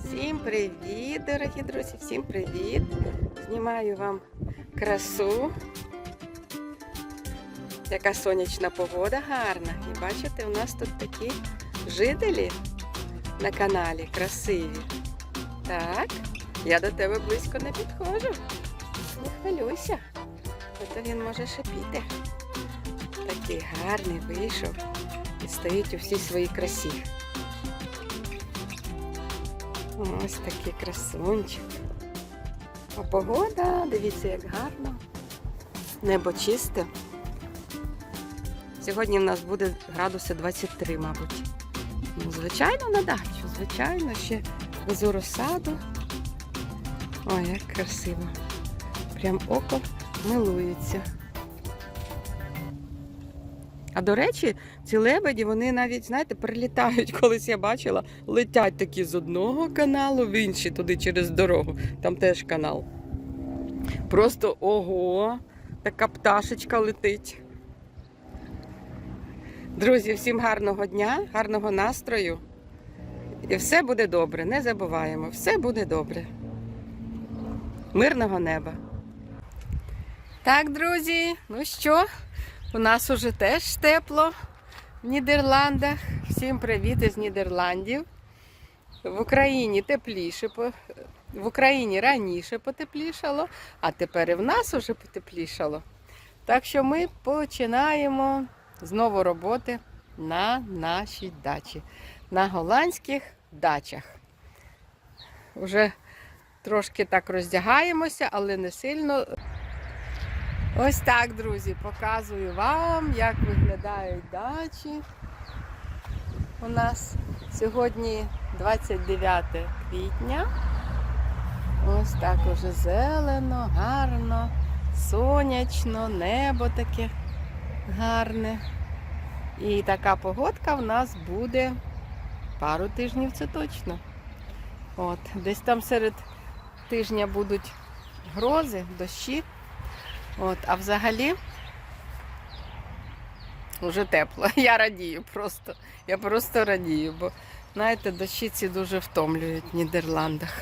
Всім привіт, дорогі друзі! Всім привіт! Знімаю вам красу. Яка сонячна погода гарна. І бачите, у нас тут такі жителі на каналі красиві. Так, я до тебе близько не підходжу. Не хвилюйся, а то він може шипіти. Такий гарний вийшов і стоїть у всій своїй красі. Ось такий красунчик. А погода, дивіться, як гарно. Небо чисте. Сьогодні в нас буде градуси 23, мабуть. Ну, звичайно, на дачу, звичайно, ще везу розсаду. Ой, як красиво. Прям око милується. А до речі, ці лебеді, вони навіть, знаєте, прилітають, колись я бачила, летять такі з одного каналу в інший, туди через дорогу. Там теж канал. Просто ого, така пташечка летить. Друзі, всім гарного дня, гарного настрою. І все буде добре, не забуваємо, все буде добре. Мирного неба. Так, друзі, ну що? У нас уже теж тепло в Нідерландах. Всім привіт із Нідерландів. В Україні тепліше, в Україні раніше потеплішало, а тепер і в нас уже потеплішало. Так що ми починаємо знову роботи на нашій дачі, на голландських дачах. Уже трошки так роздягаємося, але не сильно. Ось так, друзі, показую вам, як виглядають дачі. У нас сьогодні 29 квітня. Ось так уже зелено, гарно, сонячно, небо таке гарне. І така погодка в нас буде пару тижнів, це точно. От, десь там серед тижня будуть грози, дощі. От, а взагалі вже тепло. Я радію просто. Я просто радію, бо знаєте, дощі ці дуже втомлюють в Нідерландах.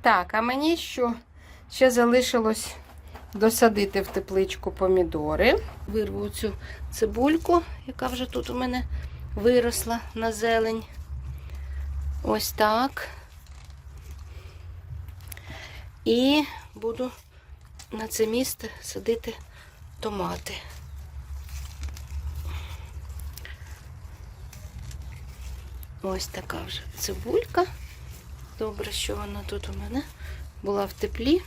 Так, а мені що ще залишилось досадити в тепличку помідори. Вирву цю цибульку, яка вже тут у мене виросла на зелень. Ось так. І буду на це місце садити томати. Ось така вже цибулька. Добре, що вона тут у мене була в теплі,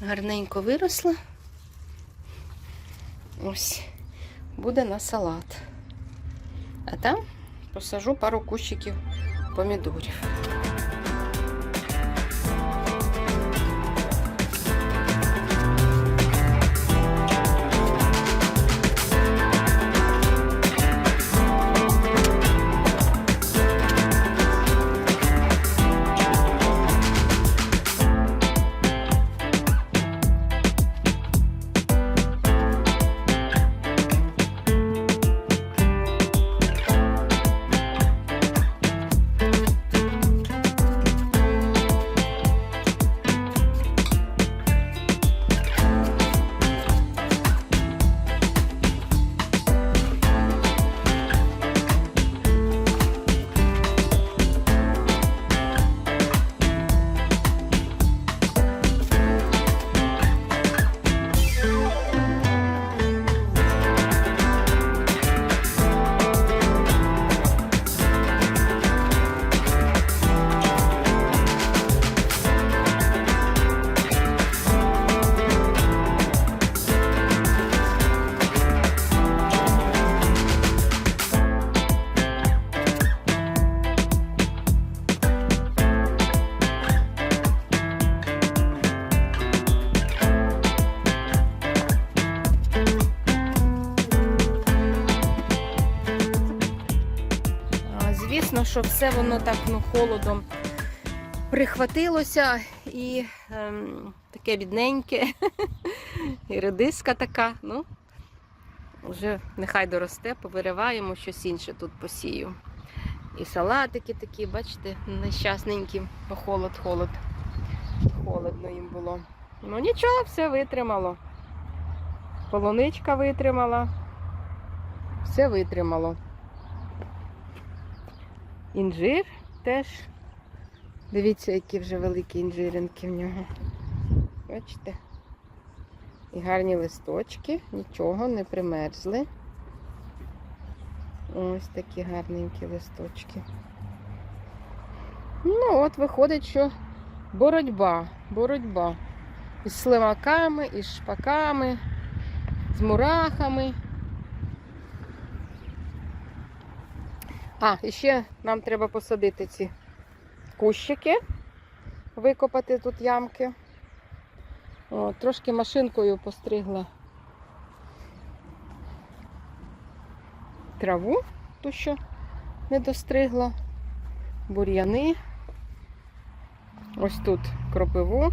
гарненько виросла. Ось, буде на салат. А там посажу пару кущиків помідорів. Що все воно так ну, холодом прихватилося і ем, таке бідненьке, і редиска така. Ну, вже нехай доросте, повириваємо щось інше тут посію. І салатики такі, бачите, нещасненькі, бо холод, холод. Холодно їм було. Ну нічого, все витримало. Полуничка витримала. Все витримало. Інжир теж. Дивіться, які вже великі інжиринки в нього. Бачите? І гарні листочки, нічого, не примерзли. Ось такі гарненькі листочки. Ну, от виходить, що боротьба, боротьба. Із сливаками, із шпаками, з мурахами. А, і ще нам треба посадити ці кущики, викопати тут ямки. О, трошки машинкою постригла траву, ту, що не достригла, бур'яни. Ось тут кропиву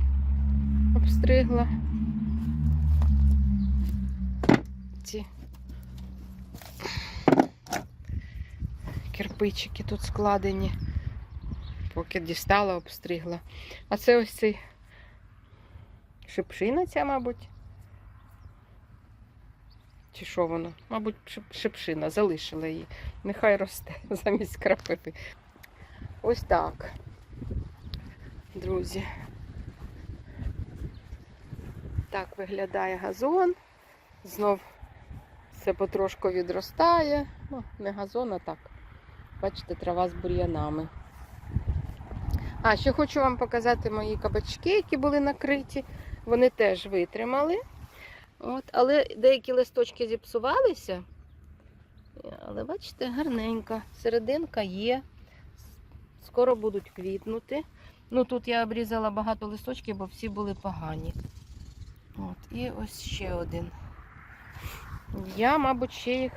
обстригла. Кирпичики тут складені. Поки дістала, обстригла. А це ось цей шипшина ця, мабуть. Чи що воно? Мабуть, шипшина, залишила її. Нехай росте замість крапиви. Ось так. Друзі. Так виглядає газон. Знов все потрошку відростає. Ну, не газон, а так. Бачите, трава з бур'янами. А, ще хочу вам показати мої кабачки, які були накриті. Вони теж витримали. От, але деякі листочки зіпсувалися. Але бачите, гарненька. Серединка є. Скоро будуть квітнути. Ну тут я обрізала багато листочків, бо всі були погані. От, і ось ще один. Я, мабуть, ще їх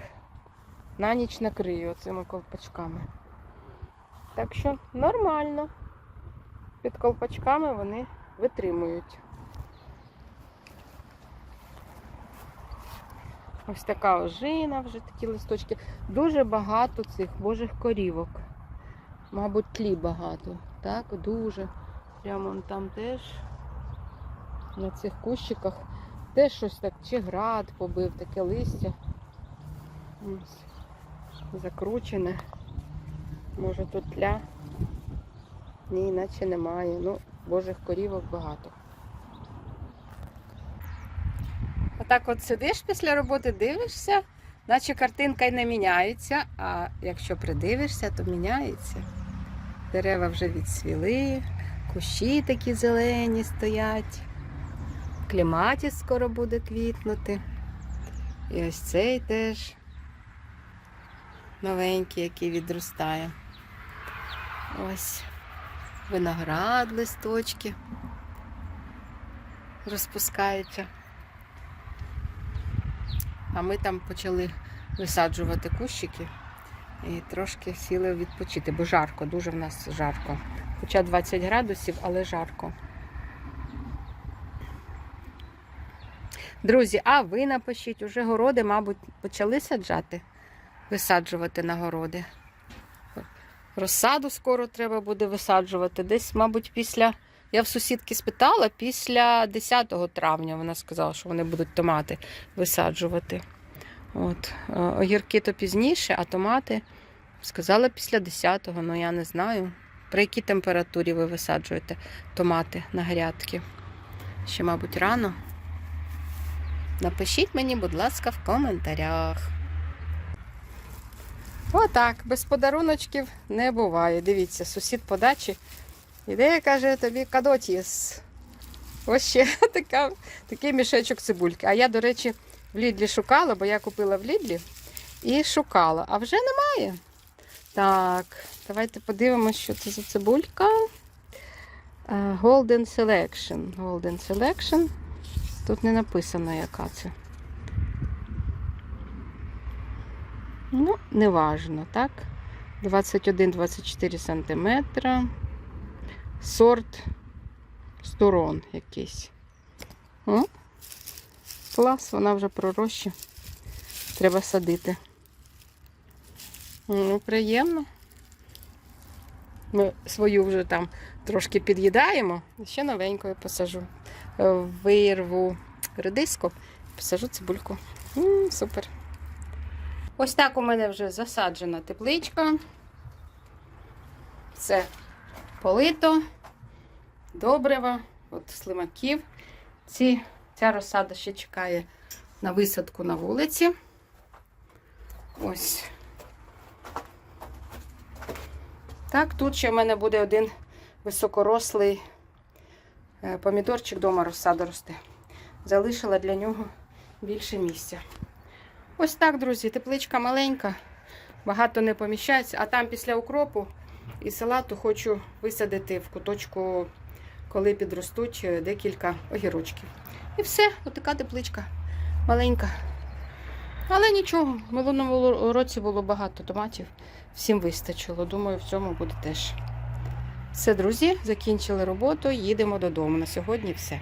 на ніч накрию цими ковпачками. Так що нормально. Під колпачками вони витримують. Ось така ожина, вже такі листочки. Дуже багато цих божих корівок. Мабуть, тлі багато. Так, дуже. Прямо там теж на цих кущиках теж щось так, чи град побив, таке листя. Ось. Закручене. Може тут тля. Ні, наче немає. Ну, божих корівок багато. Отак от сидиш після роботи, дивишся, наче картинка й не міняється, а якщо придивишся, то міняється. Дерева вже відсвіли, кущі такі зелені стоять. Кліматіс скоро буде квітнути. І ось цей теж новенький, який відростає. Ось виноград, листочки розпускаються. А ми там почали висаджувати кущики і трошки сіли відпочити, бо жарко, дуже в нас жарко. Хоча 20 градусів, але жарко. Друзі, а ви напишіть, уже городи, мабуть, почали саджати, висаджувати на городи. Розсаду скоро треба буде висаджувати. Десь, мабуть, після. Я в сусідки спитала, після 10 травня вона сказала, що вони будуть томати висаджувати. От. е, Огірки то пізніше, а томати сказала після 10-го, ну я не знаю. При якій температурі ви висаджуєте томати на грядки? Ще, мабуть, рано. Напишіть мені, будь ласка, в коментарях. Отак, без подаруночків не буває. Дивіться, сусід по дачі іде, каже, тобі кадотіс. Ось ще така, такий мішечок цибульки. А я, до речі, в Лідлі шукала, бо я купила в Лідлі і шукала. А вже немає. Так, давайте подивимося, що це за цибулька. Е, Golden Selection. Golden Selection. Тут не написано, яка це. Ну, неважно, так? 21-24 сантиметра. Сорт сторон якийсь. О, клас, вона вже пророща. Треба садити. Ну, приємно. Ми свою вже там трошки під'їдаємо. Ще новенькою посажу. Е, Вирву редиску, посажу цибульку. М, супер. Ось так у мене вже засаджена тепличка. Все полито, добрива, от слимаків. Ці, ця розсада ще чекає на висадку на вулиці. Ось. Так, тут ще в мене буде один високорослий е, помідорчик дома розсада росте. Залишила для нього більше місця. Ось так, друзі, тепличка маленька, багато не поміщається, а там після укропу і салату хочу висадити в куточку, коли підростуть е, декілька огірочків. І все, отака тепличка маленька. Але нічого, в минулому році було багато томатів, всім вистачило. Думаю, в цьому буде теж. Все, друзі, закінчили роботу, їдемо додому. На сьогодні все.